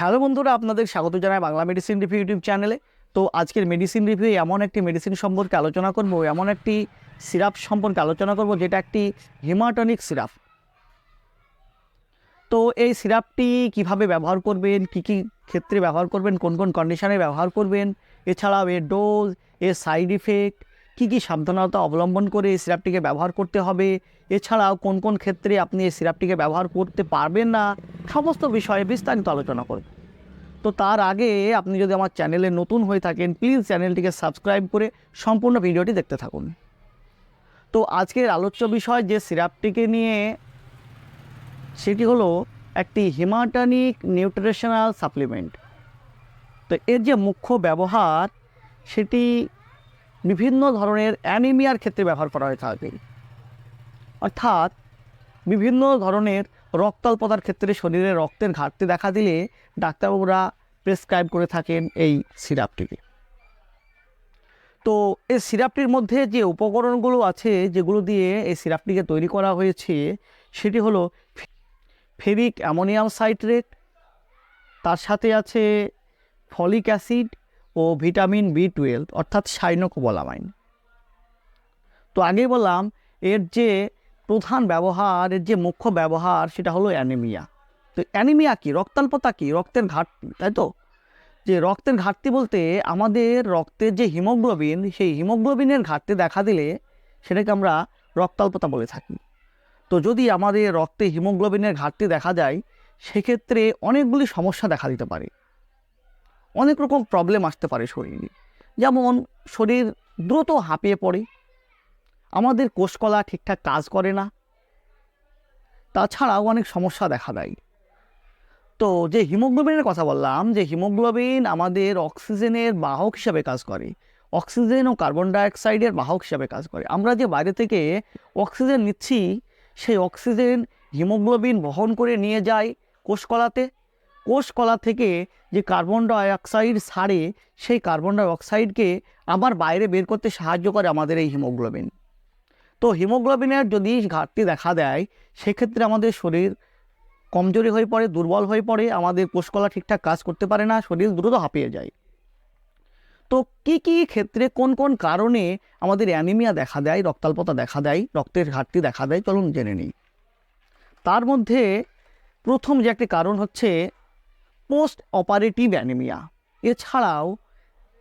Hello বন্ধুরা, আপনাদের স্বাগত জানাই বাংলা মেডিসিন রিভিউ ইউটিউব চ্যানেলে তো আজকের মেডিসিন রিভিউ এমন একটি মেডিসিন সম্পর্কে আলোচনা করব, এমন একটি সিরাপ সম্পর্কে আলোচনা করব, যেটা একটি হিমাটনিক সিরাপ তো এই সিরাপটি কীভাবে ব্যবহার করবেন, কি কি ক্ষেত্রে ব্যবহার করবেন, কোন কোন কন্ডিশনে ব্যবহার করবেন, এছাড়াও এর ডোজ এর সাইড ইফেক্ট কী কী সাবধানতা অবলম্বন করে এই সিরাপটিকে ব্যবহার করতে হবে? এছাড়াও কোন কোন ক্ষেত্রে আপনি এই সিরাপটিকে ব্যবহার করতে পারবেন না? সমস্ত বিষয়ে বিস্তারিত আলোচনা করব। তো তার আগে আপনি যদি আমার চ্যানেলে নতুন হয়ে থাকেন প্লিজ চ্যানেলটিকে সাবস্ক্রাইব করে সম্পূর্ণ ভিডিওটি দেখতে থাকুন। তো আজকের আলোচ্য বিষয় যে সিরাপটিকে নিয়ে, সেটি হলো একটি হিমাটানিক নিউট্রিশনাল সাপ্লিমেন্ট। তো এর যে মুখ্য ব্যবহার, সেটি বিভিন্ন ধরনের অ্যানিমিয়ার ক্ষেত্রে ব্যবহার করা হয়ে থাকে। অর্থাৎ বিভিন্ন ধরনের রক্তাল্পতার ক্ষেত্রে শরীরে রক্তের ঘাটতি দেখা দিলে ডাক্তারবাবুরা প্রেসক্রাইব করে থাকেন এই সিরাপটিকে তো এই সিরাপটির মধ্যে যে উপকরণগুলো আছে, যেগুলো দিয়ে এই সিরাপটিকে তৈরি করা হয়েছে, সেটি হলো ফেরিক অ্যামোনিয়াম সাইট্রেট, তার সাথে আছে ফলিক অ্যাসিড ও ভিটামিন বি টুয়েলভ, অর্থাৎ সাইনোকোবলামাইন। তো আগেই বললাম, এর যে প্রধান ব্যবহার, এর যে মুখ্য ব্যবহার, সেটা হলো অ্যানিমিয়া। তো অ্যানিমিয়া কি? রক্তাল্পতা কি? রক্তের ঘাটতি, তাই তো? যে রক্তের ঘাটতি বলতে আমাদের রক্তের যে হিমোগ্লোবিন, সেই হিমোগ্লোবিনের ঘাটতি দেখা দিলে সেটাকে আমরা রক্তাল্পতা বলে থাকি। তো যদি আমাদের রক্তে হিমোগ্লোবিনের ঘাটতি দেখা যায়, সেক্ষেত্রে অনেকগুলি সমস্যা দেখা দিতে পারে। অনেক রকম প্রবলেম আসতে পারে শরীরে। যেমন শরীর দ্রুত হাঁপিয়ে পড়ে, আমাদের কোষকলা ঠিকঠাক কাজ করে না, তাছাড়াও অনেক সমস্যা দেখা দেয়। তো যে হিমোগ্লোবিনের কথা বললাম, যে হিমোগ্লোবিন আমাদের অক্সিজেনের বাহক হিসাবে কাজ করে, অক্সিজেন ও কার্বন ডাইঅক্সাইডের বাহক হিসাবে কাজ করে। আমরা যে বাইরে থেকে অক্সিজেন নিচ্ছি, সেই অক্সিজেন হিমোগ্লোবিন বহন করে নিয়ে যায় কোষকলাতে কোষকলা থেকে যে কার্বন ডাইঅক্সাইড সারে, সেই কার্বন ডাইঅক্সাইডকে আবার বাইরে বের করতে সাহায্য করে আমাদের এই হিমোগ্লোবিন। তো হিমোগ্লোবিনের যদি ঘাটতি দেখা দেয়, সেক্ষেত্রে আমাদের শরীর কমজোরি হয়ে পড়ে, দুর্বল হয়ে পড়ে, আমাদের কোষকলা ঠিকঠাক কাজ করতে পারে না, শরীর দ্রুত হাঁপিয়ে যায়। তো কি কি ক্ষেত্রে কোন কোন কারণে আমাদের অ্যানিমিয়া দেখা দেয়, রক্তাল্পতা দেখা দেয়, রক্তের ঘাটতি দেখা দেয়, চলুন জেনে নিই। তার মধ্যে প্রথম যে একটি কারণ হচ্ছে পোস্ট অপারেটিভ অ্যানিমিয়া। এছাড়াও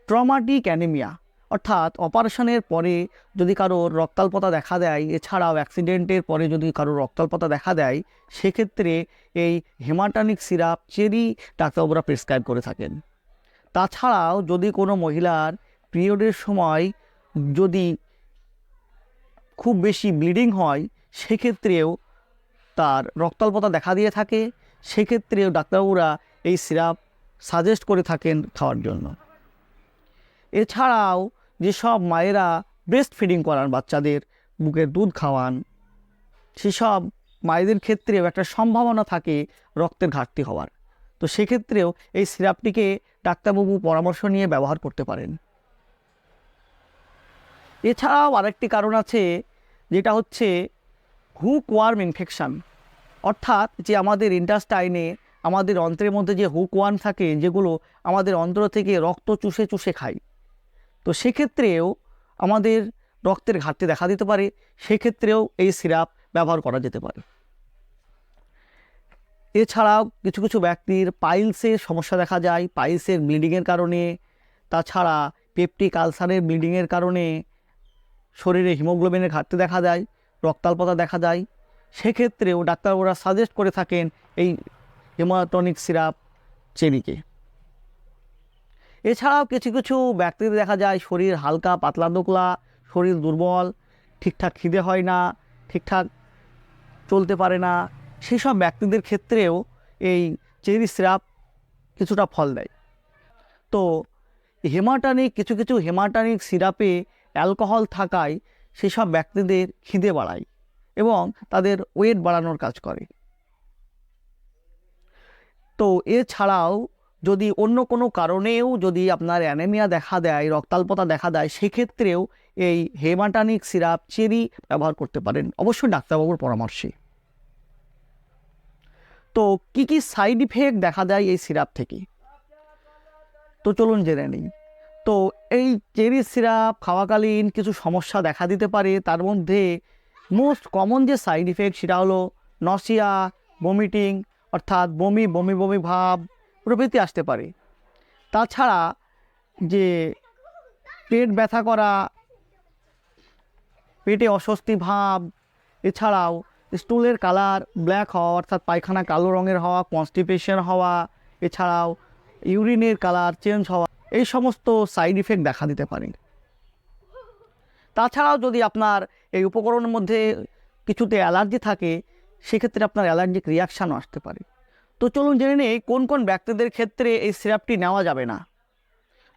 ট্রমাটিক অ্যানিমিয়া, অর্থাৎ অপারেশনের পরে যদি কারোর রক্তাল্পতা দেখা দেয়, এছাড়াও অ্যাক্সিডেন্টের পরে যদি কারোর রক্তাল্পতা দেখা দেয়, সেক্ষেত্রে এই হেমাটানিক সিরাপ, চেরি ডাক্তারবাবুরা প্রেসক্রাইব করে থাকেন। তাছাড়াও যদি কোনো মহিলার পিরিয়ডের সময় যদি খুব বেশি ব্লিডিং হয়, সেক্ষেত্রেও তার রক্তাল্পতা দেখা দিয়ে থাকে, সেক্ষেত্রেও ডাক্তারবাবুরা এই সিরাপ সাজেস্ট করে থাকেন খাওয়ার জন্য। এছাড়াও যেসব মায়েরা ব্রেস্ট ফিডিং করান বাচ্চাদের বুকের দুধ খাওয়ান, সেসব মায়েদের ক্ষেত্রেও একটা সম্ভাবনা থাকে রক্তের ঘাটতি হওয়ার। তো সেক্ষেত্রেও এই সিরাপটিকে ডাক্তারবাবু পরামর্শ নিয়ে ব্যবহার করতে পারেন। এছাড়াও আরেকটি কারণ আছে, যেটা হচ্ছে হুক ওয়ার্ম ইনফেকশান অর্থাৎ যে আমাদের ইন্টাস্টাইনে আমাদের অন্ত্রের মধ্যে যে হুক ওয়ার্ম থাকে, যেগুলো আমাদের অন্ত্র থেকে রক্ত চুষে চুষে খায়। তো সেক্ষেত্রেও আমাদের রক্তের ঘাটতি দেখা দিতে পারে, সেক্ষেত্রেও এই সিরাপ ব্যবহার করা যেতে পারে। এছাড়াও কিছু কিছু ব্যক্তির পাইলসের সমস্যা দেখা যায়, পাইলসের ব্লিডিংয়ের কারণে। তাছাড়া পেপটিক আলসারের ব্লিডিংয়ের কারণে শরীরে হিমোগ্লোবিনের ঘাটতি দেখা দেয় রক্তাল্পতা দেখা যায়। সেক্ষেত্রেও ডাক্তারবাবুরা সাজেস্ট করে থাকেন, এই হেমাটনিক সিরাপ চেরিকে এছাড়াও কিছু কিছু ব্যক্তিদের দেখা যায়, শরীর হালকা, পাতলা দোকলা শরীর দুর্বল, ঠিকঠাক খিদে হয় না, ঠিকঠাক চলতে পারে না সেই সব ব্যক্তিদের ক্ষেত্রেও এই চেরি সিরাপ কিছুটা ফল দেয়। তো হেমাটানিক, কিছু কিছু হেমাটানিক সিরাপে অ্যালকোহল থাকায় সেসব ব্যক্তিদের খিদে বাড়ায় এবং তাদের ওয়েট বাড়ানোর কাজ করে। তো এছাড়াও যদি অন্য কোনো কারণেও যদি আপনার অ্যানেমিয়া দেখা দেয়, রক্তাল্পতা দেখা দেয়, সেক্ষেত্রেও এই হেমাটানিক সিরাপ চেরি ব্যবহার করতে পারেন। অবশ্যই ডাক্তারবাবুর পরামর্শে। তো কি কি সাইড ইফেক্ট দেখা দেয় এই সিরাপ থেকে? তো চলুন জেনে নিই। তো এই চেরি সিরাপ খাওয়াকালীন কিছু সমস্যা দেখা দিতে পারে। তার মধ্যে মোস্ট কমন যে সাইড ইফেক্ট সেটা হলো নসিয়া বমিটিং অর্থাৎ বমি বমি বমি ভাব প্রভৃতি আসতে পারে। তাছাড়া যে পেট ব্যথা করা, পেটে অস্বস্তি ভাব, এছাড়াও স্টুলের কালার ব্ল্যাক হওয়া, অর্থাৎ পায়খানা কালো রঙের হওয়া, কনস্টিপেশন হওয়া, এছাড়াও ইউরিনের কালার চেঞ্জ হওয়া, এই সমস্ত সাইড ইফেক্ট দেখা দিতে পারে। তাছাড়াও যদি আপনার এই উপকরণের মধ্যে কিছুতে অ্যালার্জি থাকে সেক্ষেত্রে আপনার অ্যালার্জিক রিয়াকশানও আসতে পারে। তো চলুন জেনে নিই কোন কোন ব্যক্তিদের ক্ষেত্রে এই সিরাপটি নেওয়া যাবে না।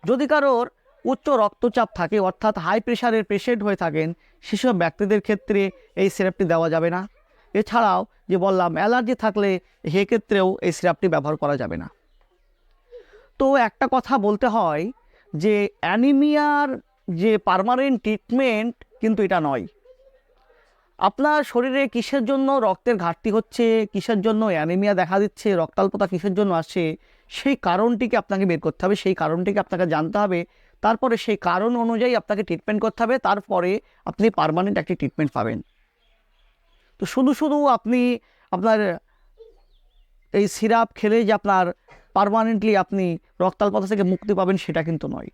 যদি কারোর উচ্চ রক্তচাপ থাকে, অর্থাৎ হাই প্রেশারের পেশেন্ট হয়ে থাকেন, সেসব ব্যক্তিদের ক্ষেত্রে এই সিরাপটি দেওয়া যাবে না। এছাড়াও যে বললাম, অ্যালার্জি থাকলে সেক্ষেত্রেও এই সিরাপটি ব্যবহার করা যাবে না। তো একটা কথা বলতে হয় যে, অ্যানিমিয়ার যে পার্মানেন্ট ট্রিটমেন্ট কিন্তু এটা নয়। আপনার শরীরে কিসের জন্য রক্তের ঘাটতি হচ্ছে? কিসের জন্য অ্যানিমিয়া দেখা দিচ্ছে? রক্তাল্পতা কিসের জন্য আসছে? সেই কারণটিকে আপনাকে বের করতে হবে, সেই কারণটিকে আপনাকে জানতে হবে। তারপরে সেই কারণ অনুযায়ী আপনাকে ট্রিটমেন্ট করতে হবে। তারপরে আপনি পারমানেন্ট একটি ট্রিটমেন্ট পাবেন। তো শুধু শুধু আপনি আপনার এই সিরাপ খেলে যে আপনার পারমানেন্টলি আপনি রক্তাল্পতা থেকে মুক্তি পাবেন সেটা কিন্তু নয়।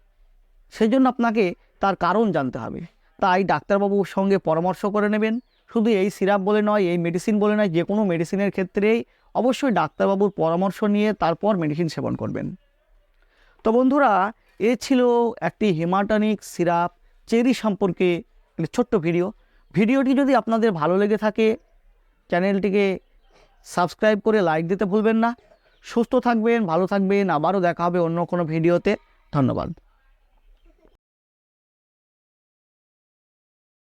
সেই জন্য আপনাকে তার কারণ জানতে হবে। তাই ডাক্তারবাবুর সঙ্গে পরামর্শ করে নেবেন। শুধু এই সিরাপ বলে নয়, এই মেডিসিন বলে নয়, যে কোনো মেডিসিনের ক্ষেত্রেই অবশ্যই ডাক্তারবাবুর পরামর্শ নিয়ে তারপর মেডিসিন সেবন করবেন। তো বন্ধুরা, এ ছিল একটি হেমাটনিক সিরাপ চেরি সম্পর্কে ছোট্ট ভিডিও ভিডিওটি যদি আপনাদের ভালো লেগে থাকে, চ্যানেলটিকে সাবস্ক্রাইব করে লাইক দিতে ভুলবেন না। সুস্থ থাকবেন, ভালো থাকবেন, আবারও দেখা হবে অন্য কোনো ভিডিওতে ধন্যবাদ।